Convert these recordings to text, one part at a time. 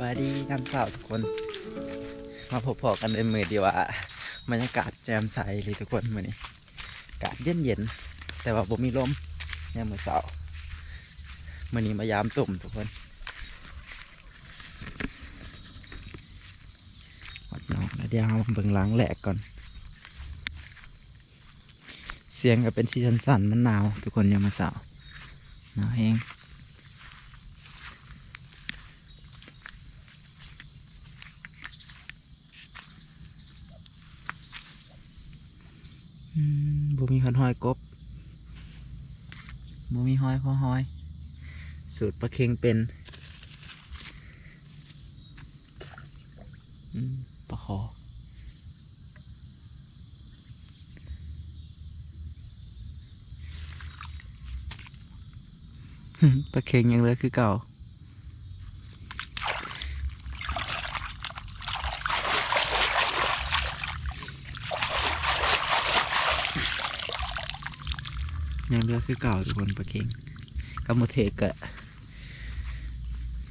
บายดีน้ำสาวทุกคน มาพบพอกันในมือดีว่าบรรยากาศแจ่มใสเลยทุกคนมือนี้อากาศเย็นเย็นๆแต่ว่าบ่มีลมเนี่ยมือเสาร์มือนี้มายามตุ่มทุกคนวัดนองแล้วเดี๋ยวเราเบิ่งล้างแหลกก่อน เสียงก็เป็นสีสันๆมันหนาว ทุกคนยามมือเสาร์หนาวแห้ง อืมบ่มีค นห้อยกบบ่มีห้อยพ่อห้อย สูตรปลาเค็งเป็นปลาคอปลาเค็งยังเหลือคือเก่า ยังเลือคือเก่าทุกคนปลาเค็งกับโมเทกะ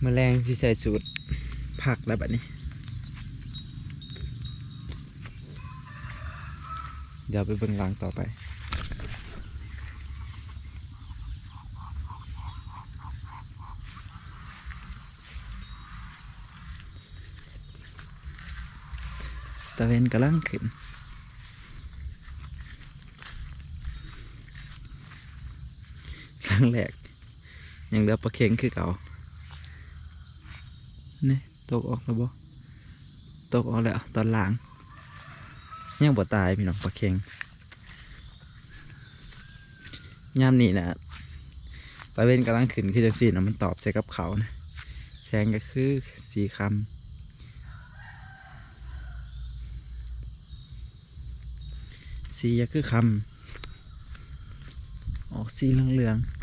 มแมลงที่ใส่สูตรผักแล้วแบบนี้ เดี๋ยวไปเบิ่งหลังต่อไปตะเวนกำลังขึ้น รั้งแรกยังเหลือปลาเค็งคือเก่านี่ตกออกแล้วบ่ตกออกแล้วตอนหลังยังบ่ตายพี่น้องปลาเค็งยามนี้นะตะเวนกำลังขึ้นคือจังสีนะมันตอบใส่กับเขานะแสงก็คือสีคำสีก็คือคำออกสีเหลืองๆ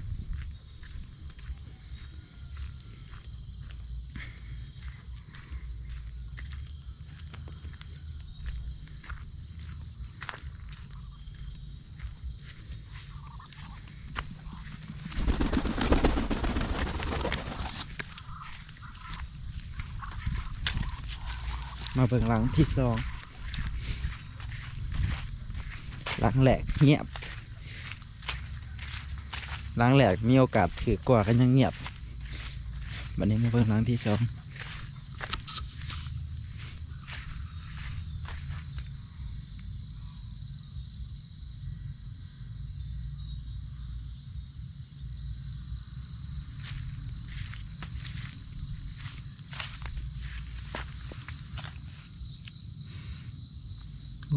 มาเบิ่งหลังที่สองหลังแหลกเงียบ หลังแหลกมีโอกาสถือกว่ากันยังเงียบ วันนี้มาเบิ่งหลังที่สอง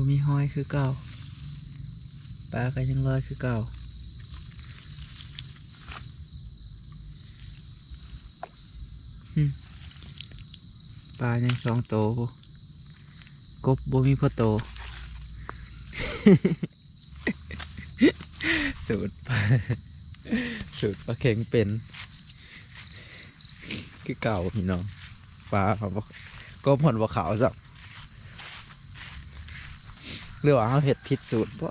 มีห้อยคือเก่าปลาก็ยังลอยคือเก่าปลายังสองโตวบ่กบบ่มีพ่อโตสูตรปลาสูตรปลาเค็งเป็น คือเก่าพี่น้องปลาเขาบอกกบผลบ่ขาวสัก หรือว่าเขาเห็ดผิดสูตรบ่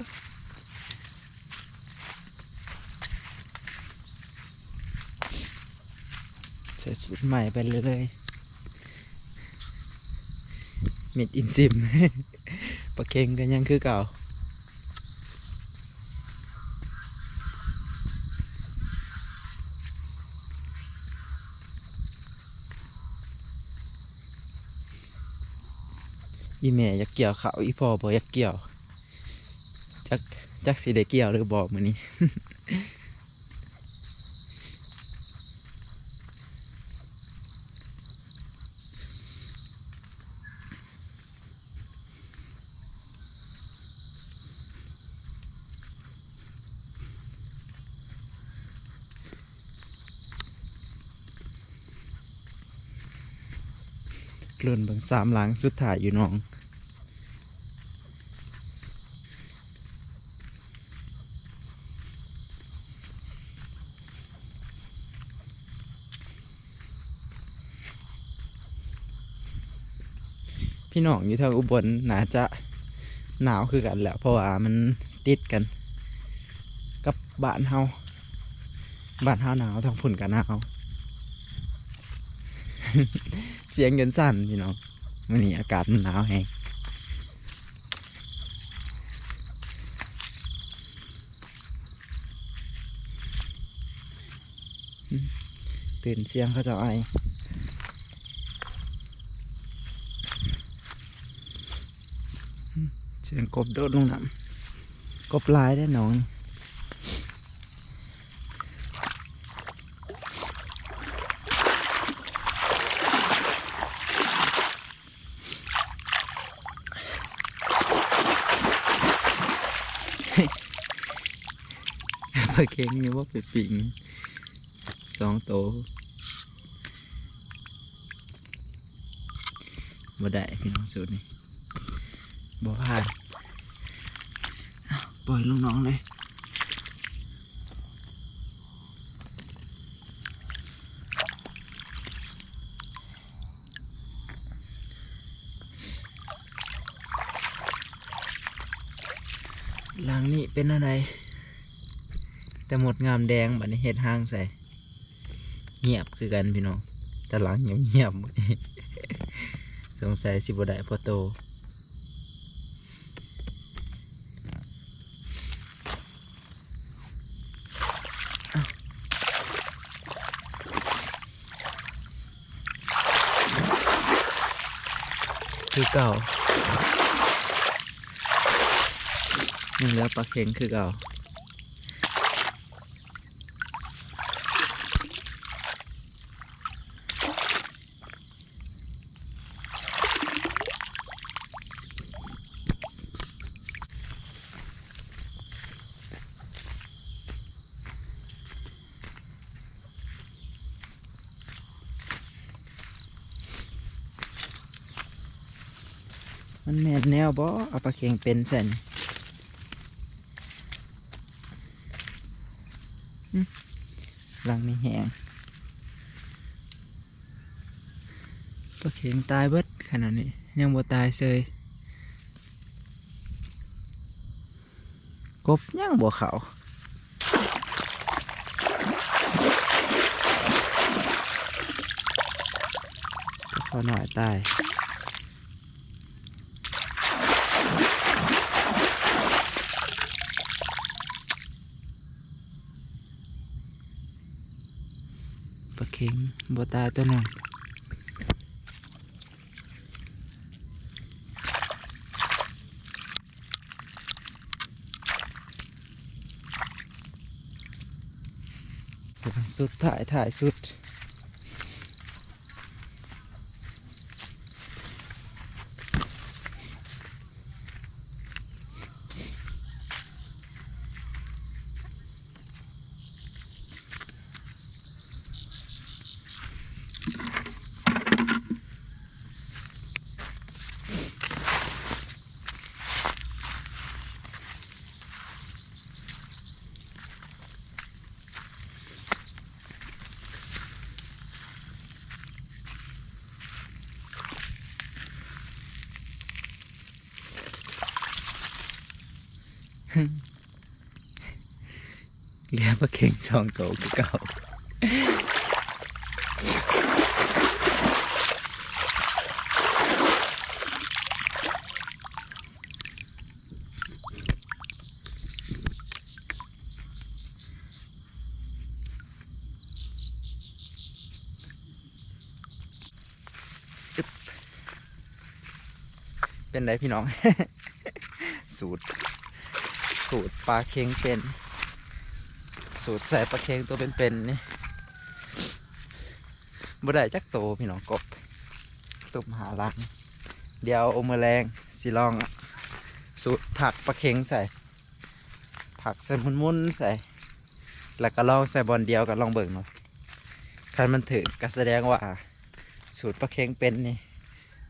ใช้สูตรใหม่ไปเรื่อยๆมิดอิมซิมปลาเค็งกันยังคือเก่า อีแม่อยากเกี่ยวเขาวอีพ่อบ่อยากเกี่ยวจักจักสิได้เกี่ยวหรือบอมือนี้ ก ลุ่นเบิ่งสามหลังสุดท้ายอยู่น้องพี่น้องอยู่ทางอุบลน่าจะหนาวคือกันแหละเพราะว่ามันติดกัน กับบ้านเฮาบ้านเฮาหนาวทางพุ่นกันหนาว เสียงเงินสั่นพี่น้องมื่อนี้อากาศมันหนาวแฮงตื่นเสียงเขาจะไอเสียงกบโดดลงน้ำกบลายได้อน้อง ปลาเค็งนี่ว่าไปปิงสองโตวบ่ได้พี่น้องสุดนี่บ่พลาดอ้าวปล่อยลูกน้องเลยหลังนี้เป็นอะไร แต่หมดงามแดงบัดนี้เห็ดห้างใส่ เงียบคือกันพี่น้องแต่หลังเงียบเงียบๆสงสัยสิบได้พอโตคือเก่ายังเหลือปลาเข็งคือเก่า มันแม่นแนวบ่เอาปลาเค็งเป็นใส่นี่หึหลังนี้แหงปลาเค็งตายเบิดขนาดนี้ ยังบ่ตายเซยกบยังบ่เขาพอหน่อยตาย ปลาเข็งบัตายตัวหนึ่งสุดถ่ายถ่ายสุด เหลือปลาเข็งสองตัวเก่าเป็นไรพี่น้อง สูตร สูตรปลาเค็งเป็น สูตรใส่ปลาเค็งตัวเป็นๆนี่บ่ได้จักโตพี่น้องกบตุ่มหาลังเดี๋ยวอมือแรงสิลองสูตรผักปลาเค็งใส่ ผักใส่มุนๆใส่ แล้วก็ลองใส่บอลเดียวกันลองเบิ่งเนาะคันมันถึงก็แสดงว่า สูตรปลาเค็งเป็นนี่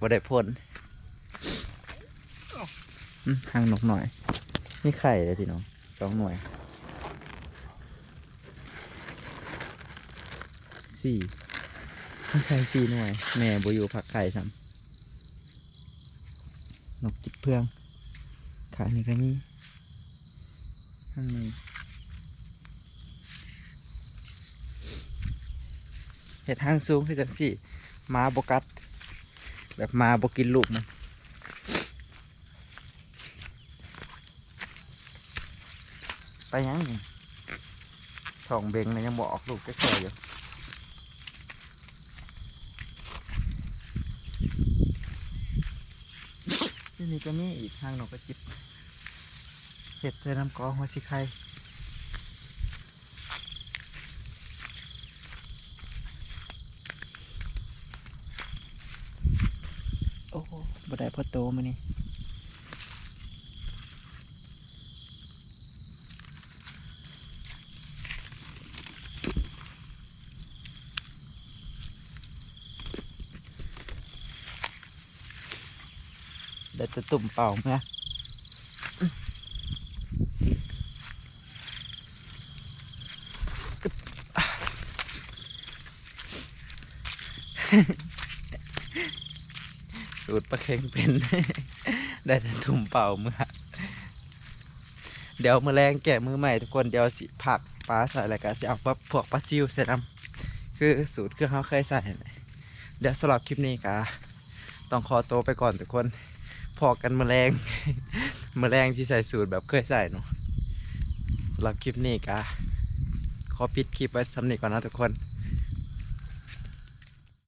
บ่ได้พ้นห่างนกหน่อย นี่ไข่เลยพี่น้องสองหน่วยสี่นี่ไข่สี่หน่วย แม่บอยู่ผักไข่ซ้ำนกจิบเพื่องขานี่ก็นี่ข้างหนึ่งเห็ดห้างสูงคือจังสี่มาบกัด แบบมาบกินลูกมัน ไปยังนี่ท้องเบงเลยยังบออกลูกแค่ๆอยู่ที่นี่ก็มีอีกทางหนกกระจิบเห็ดใส่น้ำกอหัวสิไข่โอ้โหบ่ได้พอโตมานี่ ได้แต่ตุ่มเป่าไหมสูตรปลาเค็งเป็น ได้แต่ถุ่มเป่าเมื่อเดี๋ยวมือแรงแกะมือใหม่ทุกคนเดี๋ยวสิผักปลาใส่อะไรกันสิเอาปลาพวกปลาซิวใส่น้ำคือสูตรคือเขาเคยใส่ เดี๋ยวสำหรับคลิปนี้กะต้องขอตัวไปก่อนทุกคน พอกันมือแรงมือแรงที่ใส่สูตรแบบเคยใส่เนาะสำหรับคลิปนี้กะขอปิดคลิปไว้สำนีก่อนนะทุกคน